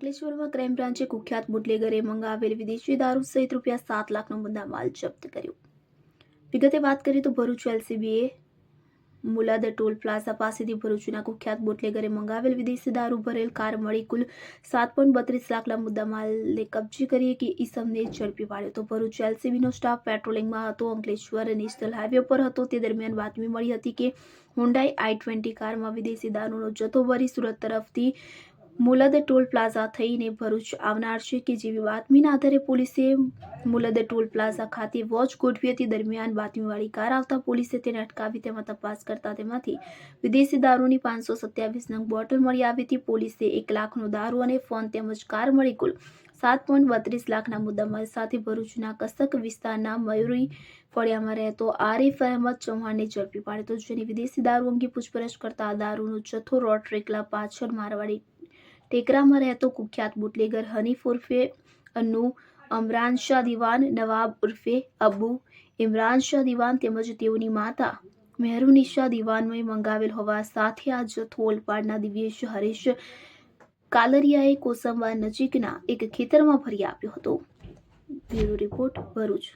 ભરૂચમાં ક્રાઇમ બ્રાન્ચે કુખ્યાત બુટલેગરે મંગાવેલ વિદેશી દારૂ સહિત રૂપિયા સાત લાખનો મુદ્દા માલ જપ્ત કર્યો. વિગતે વાત કરીએ તો ભરૂચ એલસીબીએ મુલાદ ટોલ પ્લાઝા પાસેથી ભરૂચના કુખ્યાત બુટલેગરે મંગાવેલ વિદેશી દારૂ ભરેલ કાર મળી કુલ સાત પોઈન્ટ બત્રીસ લાખના મુદ્દા માલને કબજે કરી કે ઈસમને ઝડપી પાડ્યો તો ભરૂચ એલસીબીનો સ્ટાફ પેટ્રોલિંગમાં હતો. અંકલેશ્વર નેશનલ હાઈવે પર હતો. તે દરમિયાન બાતમી મળી હતી કે હુન્ડાઈ આઈ ટ્વેન્ટી કારમાં વિદેશી દારૂનો જથ્થો ભરી સુરત તરફથી મુલદ ટોલ પ્લાઝા થઈને ભરૂચ આવનાર છે કે જેવી બાતમીના આધારે પોલીસે મુલદ ટોલ પ્લાઝા ખાતે વોચ ગોઠવી હતી. દરમિયાન બાતમીવાળી કાર આવતા પોલીસે તેને અટકાવી તેમાં તપાસ કરતા તેમાંથી વિદેશી દારૂની પાંચસો સત્યાવીસ નંગ બોટલ મળી આવી હતી. પોલીસે એક લાખનો દારૂ અને ફોન તેમજ કાર મળી કુલ સાત પોઈન્ટ બત્રીસ લાખના મુદ્દામાલ સાથે ભરૂચના કસક વિસ્તારના મયુરી ફળિયામાં રહેતો આરિફ અહેમદ ચૌહાણને ઝડપી પાડ્યો જેની વિદેશી દારૂ અંગે પૂછપરછ કરતા દારૂનો જથ્થો રોડ ટ્રેકલા પાછળ મારવાડી ટેકરામાં રહેતો કુખ્યાત બુટલેગર હનીફ ઉર્ફે અનુ, અમરાન શાહ દિવાન, નવાબ ઉર્ફે અબુ, ઇમરાન શાહ દિવાન તેમજ તેઓની માતા મહેરુનિશા દિવાનમય મંગાવેલ હોવા સાથે આ જથ્થો ઓલપાડના દિવ્યેશ હરીશ કાલરિયાએ કોસંબા નજીકના એક ખેતરમાં ભરી આપ્યો હતો. Bureau report Bharuch.